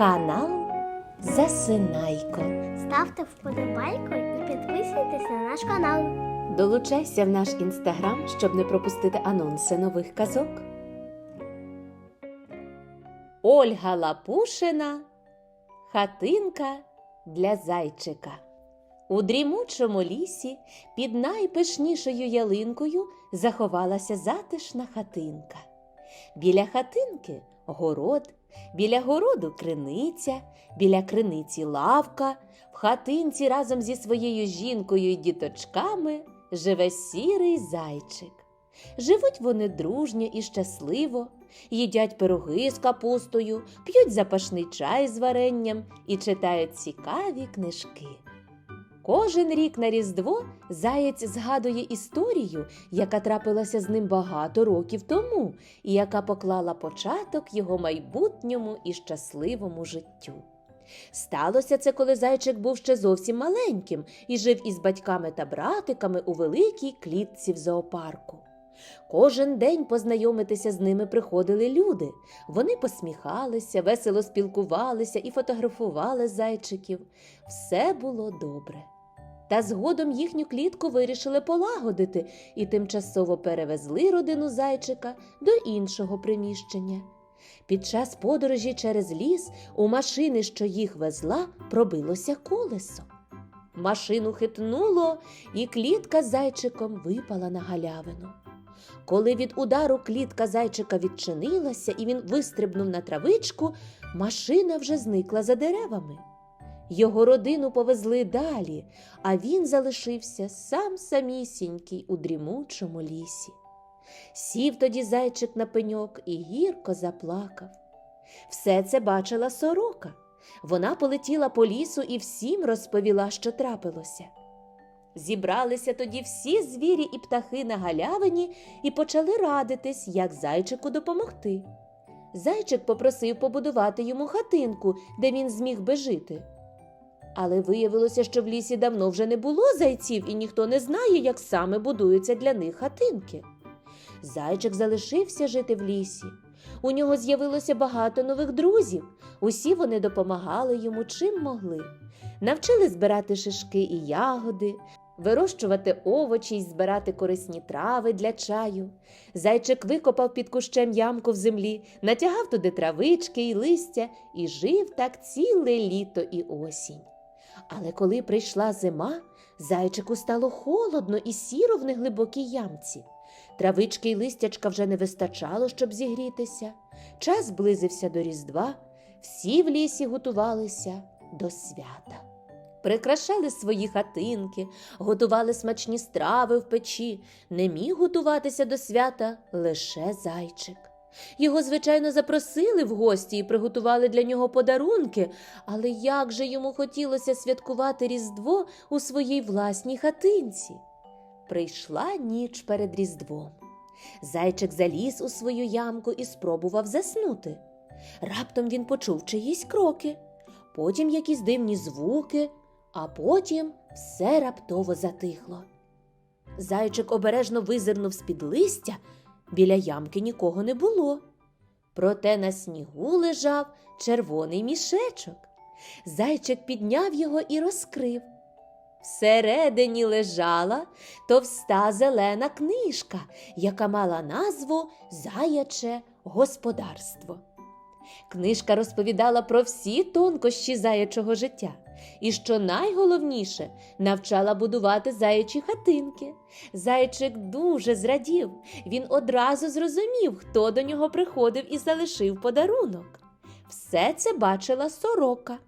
Канал Засинайко. Ставте вподобайку і підписуйтесь на наш канал. Долучайся в наш інстаграм, щоб не пропустити анонси нових казок. Ольга Лапушина Хатинка для зайчика. У дрімучому лісі під найпишнішою ялинкою заховалася затишна хатинка. Біля хатинки город, біля городу криниця, біля криниці лавка. В хатинці разом зі своєю жінкою і діточками живе сірий зайчик. Живуть вони дружньо і щасливо, їдять пироги з капустою, п'ють запашний чай з варенням і читають цікаві книжки. Кожен рік на Різдво заєць згадує історію, яка трапилася з ним багато років тому, і яка поклала початок його майбутньому і щасливому життю. Сталося це, коли зайчик був ще зовсім маленьким і жив із батьками та братиками у великій клітці в зоопарку. Кожен день познайомитися з ними приходили люди. Вони посміхалися, весело спілкувалися і фотографували зайчиків. Все було добре. Та згодом їхню клітку вирішили полагодити і тимчасово перевезли родину зайчика до іншого приміщення. Під час подорожі через ліс у машини, що їх везла, пробилося колесо. Машину хитнуло, і клітка зайчиком випала на галявину. Коли від удару клітка зайчика відчинилася і він вистрибнув на травичку, машина вже зникла за деревами. Його родину повезли далі, а він залишився сам самісінький у дрімучому лісі. Сів тоді зайчик на пеньок і гірко заплакав. Все це бачила сорока. Вона полетіла по лісу і всім розповіла, що трапилося. Зібралися тоді всі звірі і птахи на галявині і почали радитись, як зайчику допомогти. Зайчик попросив побудувати йому хатинку, де він зміг би жити. Але виявилося, що в лісі давно вже не було зайців, і ніхто не знає, як саме будуються для них хатинки. Зайчик залишився жити в лісі. У нього з'явилося багато нових друзів. Усі вони допомагали йому чим могли. Навчили збирати шишки і ягоди, вирощувати овочі й збирати корисні трави для чаю. Зайчик викопав під кущем ямку в землі, натягав туди травички і листя і жив так ціле літо і осінь. Але коли прийшла зима, зайчику стало холодно і сіро в неглибокій ямці. Травички й листячка вже не вистачало, щоб зігрітися. Час близився до Різдва, всі в лісі готувалися до свята. Прикрашали свої хатинки, готували смачні страви в печі. Не міг готуватися до свята лише зайчик. Його, звичайно, запросили в гості і приготували для нього подарунки, але як же йому хотілося святкувати Різдво у своїй власній хатинці. Прийшла ніч перед Різдвом. Зайчик заліз у свою ямку і спробував заснути. Раптом він почув чиїсь кроки, потім якісь дивні звуки, а потім все раптово затихло. Зайчик обережно визирнув з-під листя, біля ямки нікого не було. Проте на снігу лежав червоний мішечок. Зайчик підняв його і розкрив. Всередині лежала товста зелена книжка, яка мала назву Заяче господарство. Книжка розповідала про всі тонкощі заячого життя, і, що найголовніше, навчала будувати заячі хатинки. Зайчик дуже зрадів. Він одразу зрозумів, хто до нього приходив і залишив подарунок. Все це бачила сорока.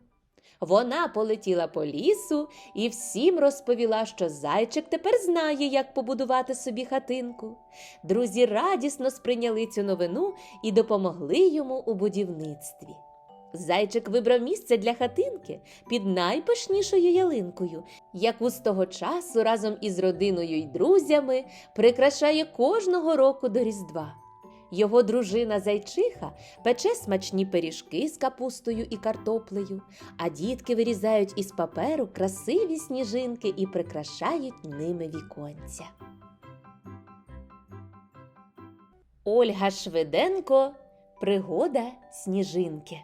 Вона полетіла по лісу і всім розповіла, що зайчик тепер знає, як побудувати собі хатинку. Друзі радісно сприйняли цю новину і допомогли йому у будівництві. Зайчик вибрав місце для хатинки під найпишнішою ялинкою, яку з того часу разом із родиною й друзями прикрашає кожного року до Різдва. Його дружина зайчиха пече смачні пиріжки з капустою і картоплею, а дітки вирізають із паперу красиві сніжинки і прикрашають ними віконця. Ольга Швиденко Пригода сніжинки.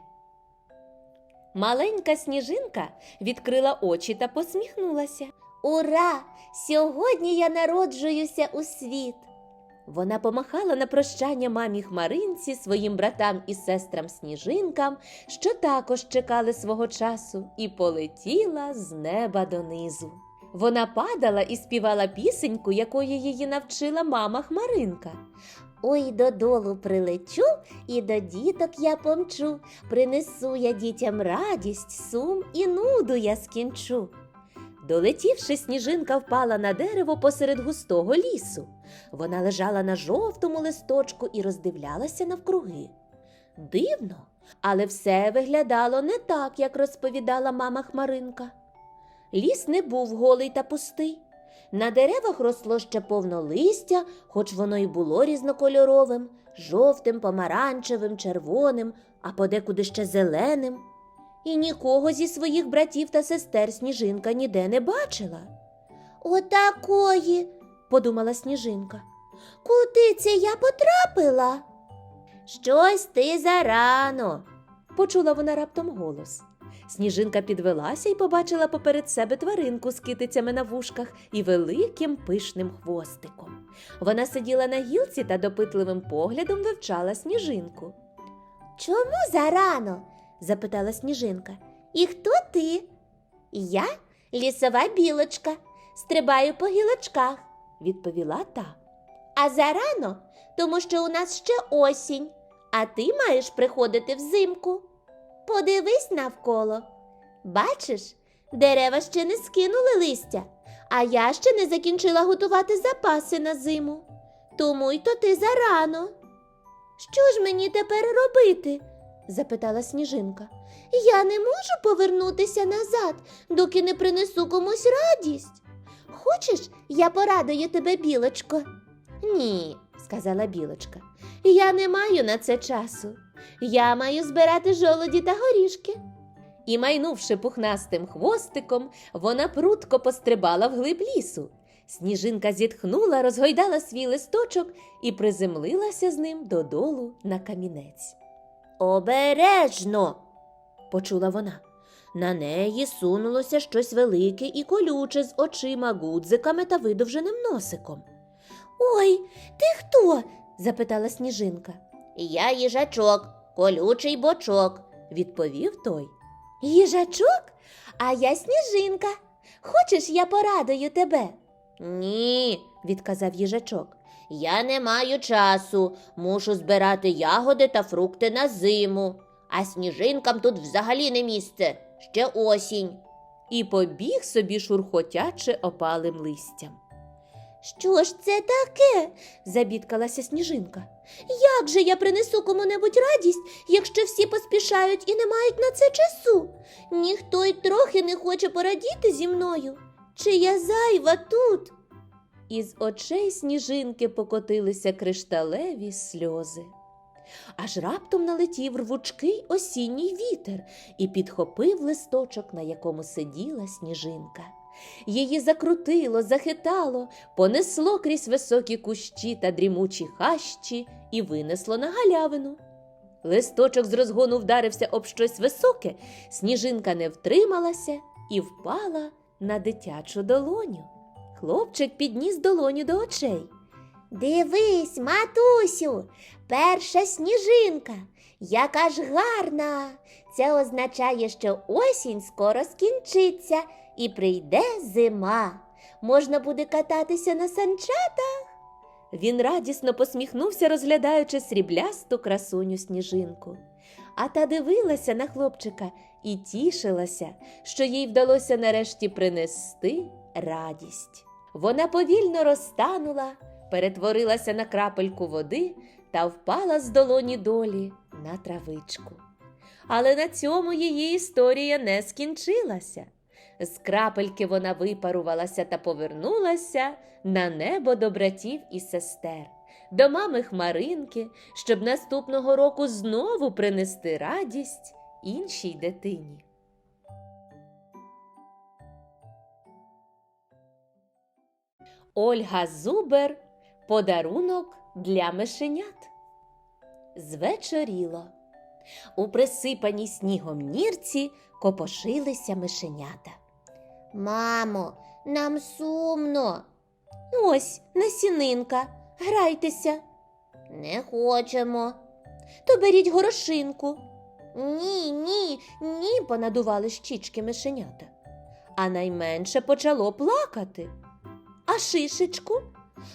Маленька сніжинка відкрила очі та посміхнулася. Ура! Сьогодні я народжуюся у світ. Вона помахала на прощання мамі Хмаринці, своїм братам і сестрам сніжинкам, що також чекали свого часу, і полетіла з неба донизу. Вона падала і співала пісеньку, якої її навчила мама Хмаринка. Ой, додолу прилечу і до діток я помчу. Принесу я дітям радість, сум і нуду я скінчу. Долетівши, сніжинка впала на дерево посеред густого лісу. Вона лежала на жовтому листочку і роздивлялася навкруги. Дивно, але все виглядало не так, як розповідала мама Хмаринка. Ліс не був голий та пустий. На деревах росло ще повно листя, хоч воно й було різнокольоровим, жовтим, помаранчевим, червоним, а подекуди ще зеленим. І нікого зі своїх братів та сестер сніжинка ніде не бачила. Отакої. Подумала сніжинка. Куди це я потрапила? Щось ти зарано. Почула вона раптом голос. Сніжинка підвелася і побачила поперед себе тваринку з китицями на вушках і великим пишним хвостиком. Вона сиділа на гілці та допитливим поглядом вивчала сніжинку. Чому зарано? Запитала сніжинка. І хто ти? Я лісова білочка, стрибаю по гілочках. Відповіла та. А зарано, тому що у нас ще осінь, а ти маєш приходити взимку. Подивись навколо. Бачиш, дерева ще не скинули листя, а я ще не закінчила готувати запаси на зиму. Тому й то ти зарано. Що ж мені тепер робити? запитала сніжинка. Я не можу повернутися назад, доки не принесу комусь радість. Хочеш, я порадую тебе, білочко? Ні, сказала білочка. Я не маю на це часу. Я маю збирати жолоді та горішки. І, майнувши пухнастим хвостиком, вона прутко пострибала вглиб лісу. Сніжинка зітхнула, розгойдала свій листочок і приземлилася з ним додолу на камінець. Обережно. Почула вона. На неї сунулося щось велике і колюче з очима, гудзиками та видовженим носиком. Ой, ти хто? запитала сніжинка. Я їжачок, колючий бочок. Відповів той. Їжачок? А я сніжинка. Хочеш, я порадую тебе? Ні, відказав їжачок. Я не маю часу, мушу збирати ягоди та фрукти на зиму, а сніжинкам тут взагалі не місце, ще осінь. І побіг собі шурхотяче опалим листям. Що ж це таке? Забідкалася сніжинка. Як же я принесу кому-небудь радість, якщо всі поспішають і не мають на це часу? Ніхто й трохи не хоче порадіти зі мною. Чи я зайва тут? Із очей сніжинки покотилися кришталеві сльози. Аж раптом налетів рвучкий осінній вітер і підхопив листочок, на якому сиділа сніжинка. Її закрутило, захитало, понесло крізь високі кущі та дрімучі хащі і винесло на галявину. Листочок з розгону вдарився об щось високе, сніжинка не втрималася і впала на дитячу долоню. Хлопчик підніс долоню до очей. Дивись, матусю, перша сніжинка, яка ж гарна. Це означає, що осінь скоро скінчиться і прийде зима. Можна буде кататися на санчатах. Він радісно посміхнувся, розглядаючи сріблясту красуню сніжинку. А та дивилася на хлопчика і тішилася, що їй вдалося нарешті принести радість. Вона повільно розтанула, перетворилася на крапельку води та впала з долоні долі на травичку. Але на цьому її історія не скінчилася. З крапельки вона випарувалася та повернулася на небо до братів і сестер, до мами Хмаринки, щоб наступного року знову принести радість іншій дитині. Ольга Зубер Подарунок для мишенят. Звечоріло. У присипаній снігом нірці копошилися мишенята. Мамо, нам сумно. Ось насінинка, грайтеся, Не хочемо. то беріть горошинку. Ні, ні, Ні, понадували щічки мишенята. А найменше почало плакати. А шишечку?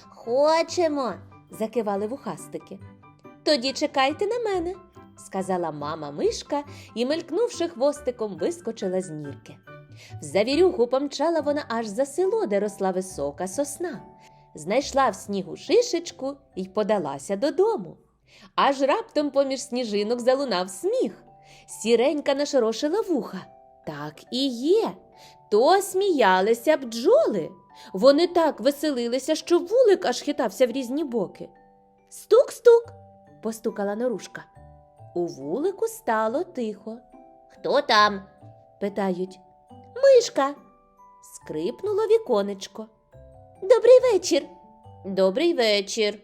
хочемо. закивали вухастики. Тоді чекайте на мене, сказала мама мишка і, мелькнувши хвостиком, вискочила з нірки. В завірюху помчала вона аж за село, де росла висока сосна. Знайшла в снігу шишечку і подалася додому. Аж раптом поміж сніжинок залунав сміх. Сіренька нашорошила вуха. Так і є. То сміялися бджоли. Вони так веселилися, що вулик аж хитався в різні боки. Стук-стук, постукала норушка. У вулику стало тихо. Хто там? Питають. Мишка. Скрипнуло віконечко. Добрий вечір. Добрий вечір.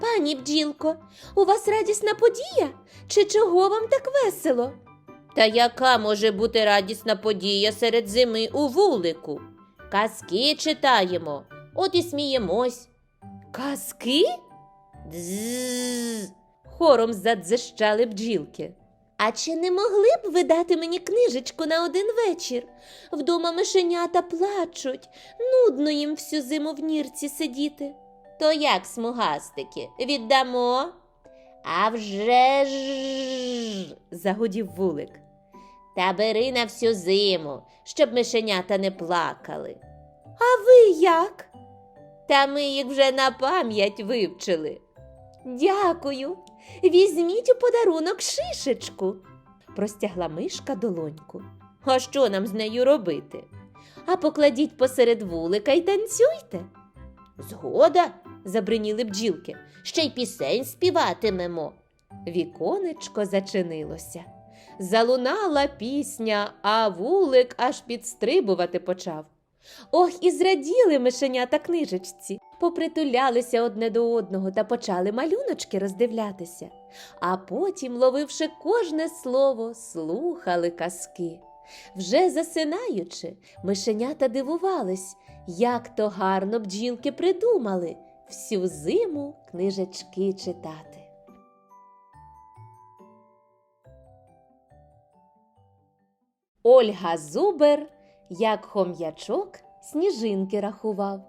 Пані бджілко, у вас радісна подія? Чи чого вам так весело? Та яка може бути радісна подія серед зими у вулику? Казки читаємо, от і сміємось. Казки? Дзз. Хором задзищали бджілки. А чи не могли б ви дати мені книжечку на один вечір? Вдома мишенята плачуть, нудно їм всю зиму в нірці сидіти. То як, смугастики, віддамо? А вже ж, загудів вулик. Та бери на всю зиму, щоб мишенята не плакали. А ви як? Та ми їх вже на пам'ять вивчили. Дякую. Візьміть у подарунок шишечку, простягла мишка долоньку. А що нам з нею робити? А покладіть посеред вулика й танцюйте. Згода, забриніли бджілки, ще й пісень співатимемо. Віконечко зачинилося. Залунала пісня, а вулик аж підстрибувати почав. Ох, і зраділи мишенята книжечці, попритулялися одне до одного та почали малюночки роздивлятися, а потім, ловивши кожне слово, слухали казки. Вже засинаючи, мишенята дивувались, як то гарно бджілки придумали всю зиму книжечки читати. Ольга Зубер, як хом'ячок, сніжинки рахував.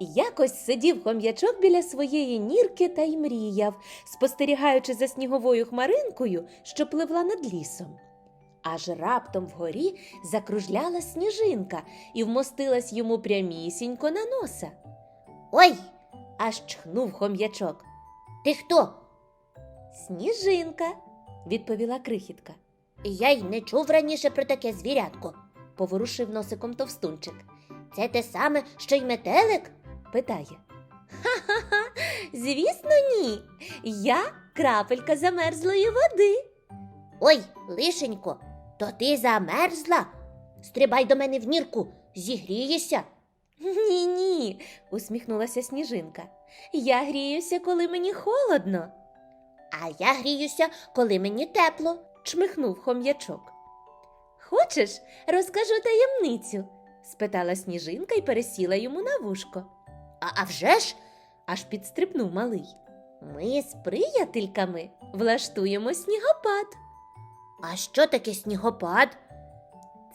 Якось сидів хом'ячок біля своєї нірки та й мріяв, спостерігаючи за сніговою хмаринкою, що пливла над лісом. Аж раптом вгорі закружляла сніжинка і вмостилась йому прямісінько на носа. Ой, Аж чхнув хом'ячок. ти хто? Сніжинка, відповіла крихітка. Я й не чув раніше про таке звірятко. Поворушив носиком товстунчик. Це те саме, що й метелик? Питає. Ха-ха-ха, звісно, ні. Я крапелька замерзлої води. Ой, лишенько, то ти замерзла? Стрибай до мене в нірку, зігрієшся. Ні, ні, усміхнулася сніжинка. Я гріюся, коли мені холодно, А я гріюся, коли мені тепло. чмихнув хом'ячок. Хочеш, розкажу таємницю? спитала сніжинка і пересіла йому на вушко. А, а вже ж, Аж підстрибнув малий. Ми з приятельками влаштуємо снігопад. а що таке снігопад?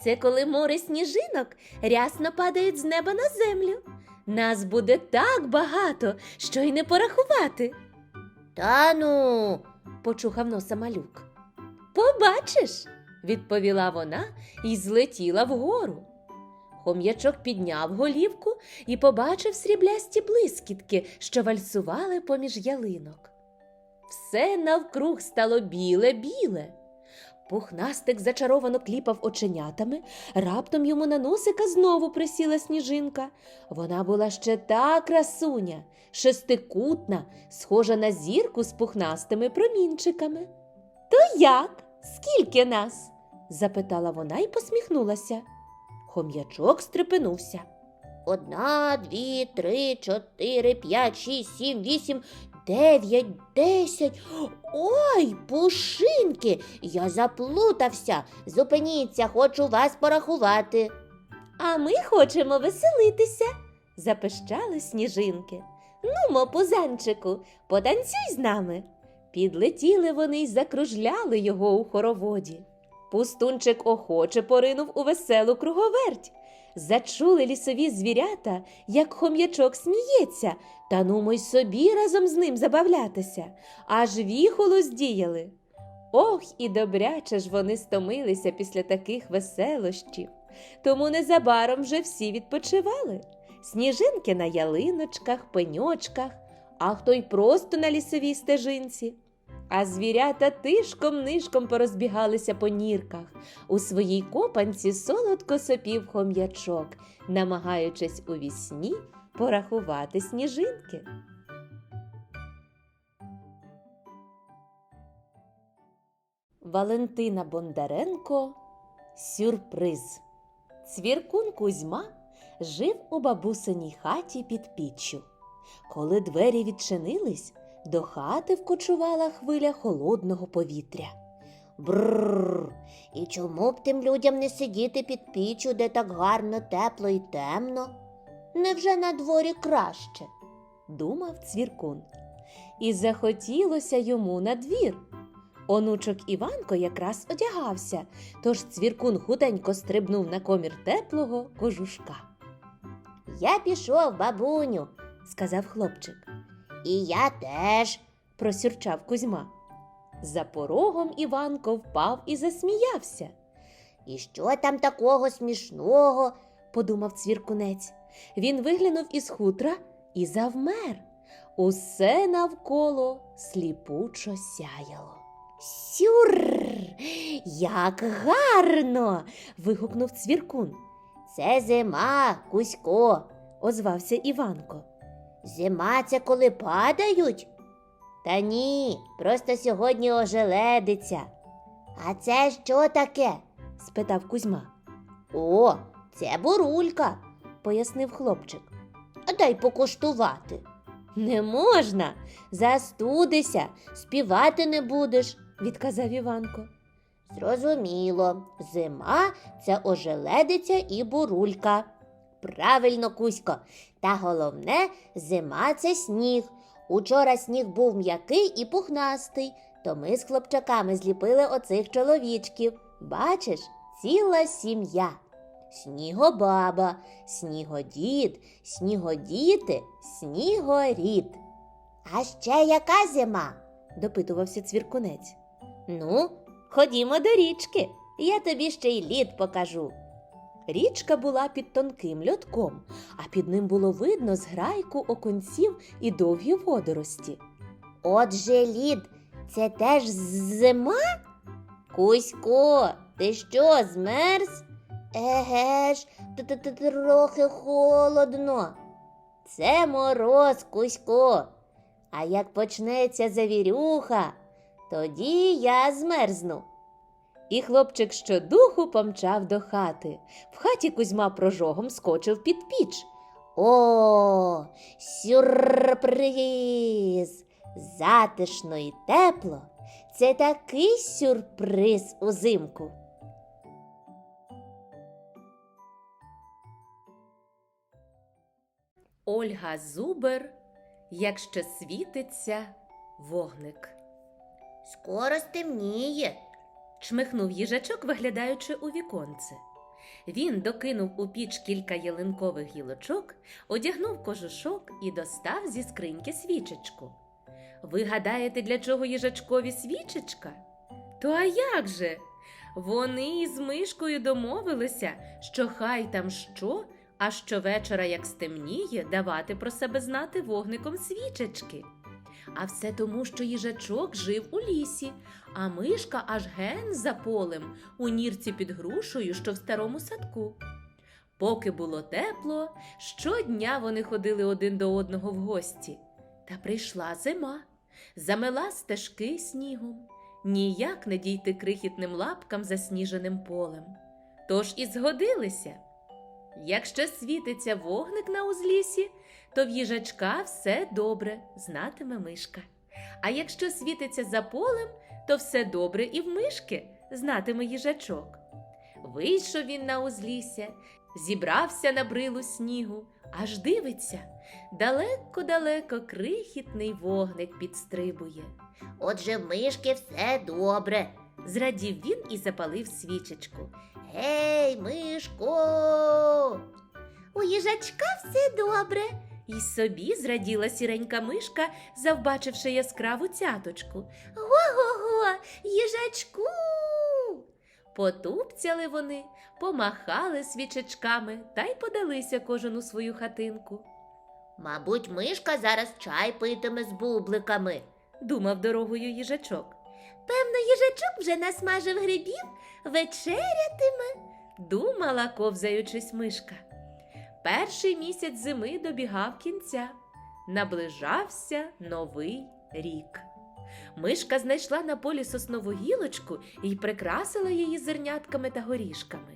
Це коли море сніжинок рясно падають з неба на землю. Нас буде так багато, що й не порахувати, Та ну, почухав носа малюк. Побачиш, відповіла вона і злетіла вгору. Хом'ячок підняв голівку і побачив сріблясті блискітки, що вальсували поміж ялинок. Все навкруг стало біле-біле. Пухнастик зачаровано кліпав оченятами, раптом йому на носика знову присіла сніжинка. Вона була ще та красуня, шестикутна, схожа на зірку з пухнастими промінчиками. То як? Скільки нас? запитала вона і посміхнулася. Хом'ячок стрепенувся. одна, дві, три, чотири, п'ять, шість, сім, вісім, дев'ять, десять. Ой, пушинки, я заплутався. Зупиніться, хочу вас порахувати. А ми хочемо веселитися, запищали сніжинки. Нумо, пузанчику, потанцюй з нами. Підлетіли вони й закружляли його у хороводі. Пустунчик охоче поринув у веселу круговерть. Зачули лісові звірята, як хом'ячок сміється, та нумо й собі разом з ним забавлятися, аж віхоло здіяли. Ох, і добряче ж вони стомилися після таких веселощів. Тому незабаром вже всі відпочивали. Сніжинки на ялиночках, пеньочках, а хто й просто на лісовій стежинці. А звірята тишком-нишком порозбігалися по нірках. У своїй копанці солодко сопів хом'ячок, намагаючись у вісні порахувати сніжинки. Валентина Бондаренко Сюрприз. Цвіркун Кузьма жив у бабусиній хаті під піччю. Коли двері відчинились, до хати вкочувала хвиля холодного повітря. Бррр. І чому б тим людям не сидіти під піччю, де так гарно, тепло і темно? Невже на дворі краще? думав цвіркун. І захотілося йому на двір. Онучок Іванко якраз одягався, тож цвіркун худенько стрибнув на комір теплого кожушка, Я пішов, бабуню, сказав хлопчик. і я теж. просюрчав Кузьма. За порогом Іванко впав і засміявся, І що там такого смішного? подумав цвіркунець. Він виглянув із хутра і завмер. Усе навколо сліпучо сяяло. Сюр! Як гарно. вигукнув цвіркун. Це зима, Кузько. Озвався Іванко. Зима це коли падають? Та ні, просто сьогодні ожеледиться. А це що таке? спитав Кузьма, О, це бурулька. пояснив хлопчик. Дай покуштувати. Не можна, Застудися, співати не будеш. відказав Іванко. Зрозуміло, зима це ожеледиця і бурулька. Правильно, Кузько. Та головне, зима це сніг. Учора сніг був м'який і пухнастий, то ми з хлопчаками зліпили оцих чоловічків. Бачиш, ціла сім'я. Снігобаба, снігодід, снігодіти, снігорід. А ще яка зима? допитувався цвіркунець. Ну, ходімо до річки, я тобі ще й лід покажу. Річка була під тонким льотком, а під ним було видно зграйку оконців і довгі водорості. Отже, лід, це теж зима? Кузько, ти що, змерз? Еге ж, трохи холодно. Це мороз, Кузько. А як почнеться завірюха, тоді я змерзну. І хлопчик щодуху помчав до хати. В хаті Кузьма прожогом скочив під піч. О, сюрприз! Затишно і тепло. Це такий сюрприз узимку. Ольга Зубер, якщо світиться вогник. Скоро стемніє. Чмихнув їжачок, виглядаючи у віконце. Він докинув у піч кілька ялинкових гілочок, одягнув кожушок і достав зі скриньки свічечку. Ви гадаєте, для чого їжачкові свічечка? То а як же? Вони із мишкою домовилися, що хай там що, а щовечора, як стемніє, давати про себе знати вогником свічечки. А все тому, що їжачок жив у лісі, а мишка аж ген за полем у нірці під грушею, що в старому садку. Поки було тепло, щодня вони ходили один до одного в гості. Та прийшла зима, замела стежки снігом, ніяк не дійти крихітним лапкам засніженим полем. Тож і згодилися. Якщо світиться вогник на узлісі, то в їжачка все добре, знатиме мишка. А якщо світиться за полем, то все добре і в мишки, знатиме їжачок. Вийшов він на узлісся, зібрався на брилу снігу, аж дивиться, далеко-далеко крихітний вогник підстрибує. Отже, в мишки все добре. Зрадів він і запалив свічечку. Гей, мишко! У їжачка все добре. І собі зраділа сіренька мишка, завбачивши яскраву цяточку. Ого-го, їжачку. Потупцяли вони, помахали свічечками та й подалися кожен у свою хатинку. Мабуть, мишка зараз чай питиме з бубликами. Думав дорогою їжачок. Певно, їжачок вже насмажив грибів, вечерятиме. Думала, ковзаючись мишка. Перший місяць зими добігав кінця. Наближався новий рік. Мишка знайшла на полі соснову гілочку і прикрасила її зернятками та горішками.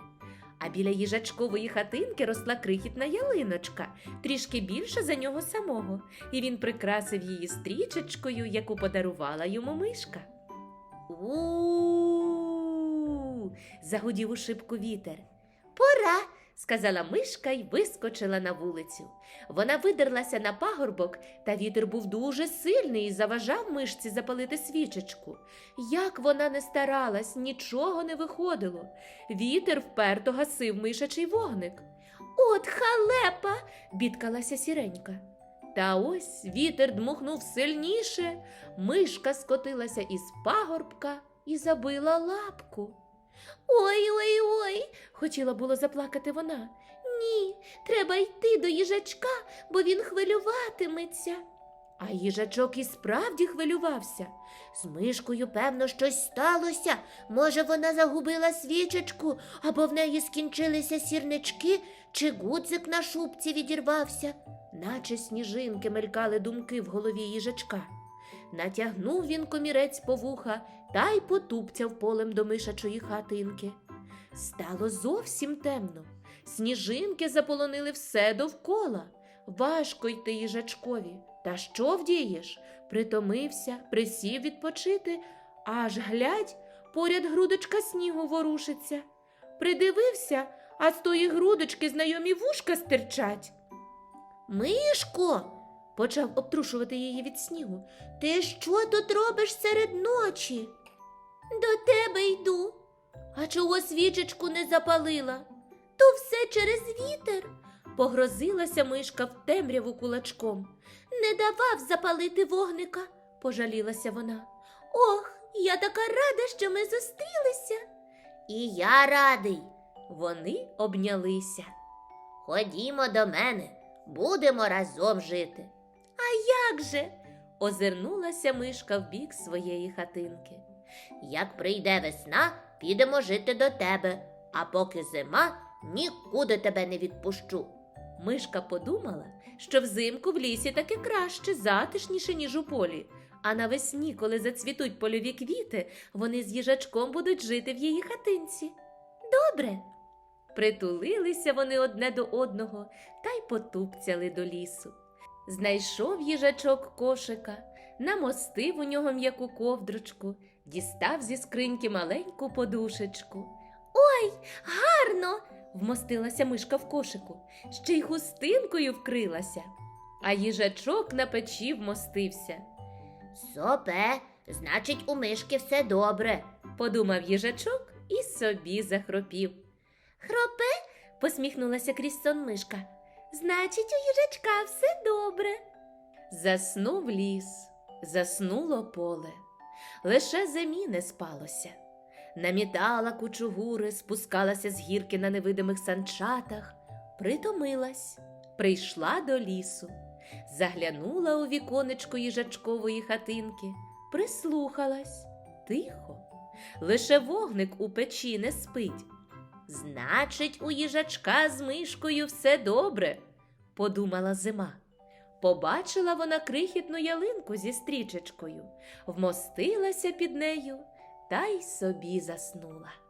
А біля їжачкової хатинки росла крихітна ялиночка, трішки більша за нього самого, і він прикрасив її стрічечкою, яку подарувала йому мишка. У загудів у шибку вітер. Сказала мишка й вискочила на вулицю. Вона видерлася на пагорбок, та вітер був дуже сильний і заважав мишці запалити свічечку. Як вона не старалась, нічого не виходило. Вітер вперто гасив мишачий вогник. От халепа. бідкалася сіренька. Та ось вітер дмухнув сильніше, мишка скотилася із пагорбка і забила лапку. Ой, ой, ой. Хотіла було заплакати вона. Ні, треба йти до їжачка, бо він хвилюватиметься. А їжачок і справді хвилювався. З мишкою, певно, щось сталося. Може, вона загубила свічечку, або в неї скінчилися сірнички, чи гудзик на шубці відірвався. Наче сніжинки мелькали думки в голові їжачка. Натягнув він комірець по вуха та й потупцяв полем до мишачої хатинки. Стало зовсім темно. Сніжинки заполонили все довкола. Важко йти їжачкові. Та що вдієш? Притомився, присів відпочити, аж глядь, поряд грудочка снігу ворушиться. Придивився, а з тої грудочки знайомі вушка стирчать. Мишко, Почав обтрушувати її від снігу. ти що тут робиш серед ночі? До тебе йду. А чого свічечку не запалила? То все через вітер. Погрозилася мишка в темряву кулачком. Не давав запалити вогника. Пожалілася вона. Ох, я така рада, що ми зустрілися. І я радий. Вони обнялися. Ходімо до мене, будемо разом жити. Як же? озирнулася мишка в бік своєї хатинки. Як прийде весна, підемо жити до тебе, а поки зима, нікуди тебе не відпущу. Мишка подумала, що взимку в лісі таки краще, затишніше, ніж у полі. А навесні, коли зацвітуть польові квіти, вони з їжачком будуть жити в її хатинці. Добре. Притулилися вони одне до одного та й потупцяли до лісу. Знайшов їжачок кошика, намостив у нього м'яку ковдрочку, дістав зі скриньки маленьку подушечку. Ой, Гарно. Вмостилася мишка в кошику, ще й хустинкою вкрилася, а їжачок на печі вмостився. Сопе, значить, у мишки все добре. Подумав їжачок і собі захропів. Хропе, Посміхнулася крізь сон мишка. Значить, у їжачка все добре. Заснув ліс, заснуло поле, лише зимі не спалося. Намітала кучугури, спускалася з гірки на невидимих санчатах, притомилась, прийшла до лісу, заглянула у віконечко їжачкової хатинки, прислухалась тихо, лише вогник у печі не спить. Значить, у їжачка з мишкою все добре, подумала зима. Побачила вона крихітну ялинку зі стрічечкою, вмостилася під нею та й собі заснула.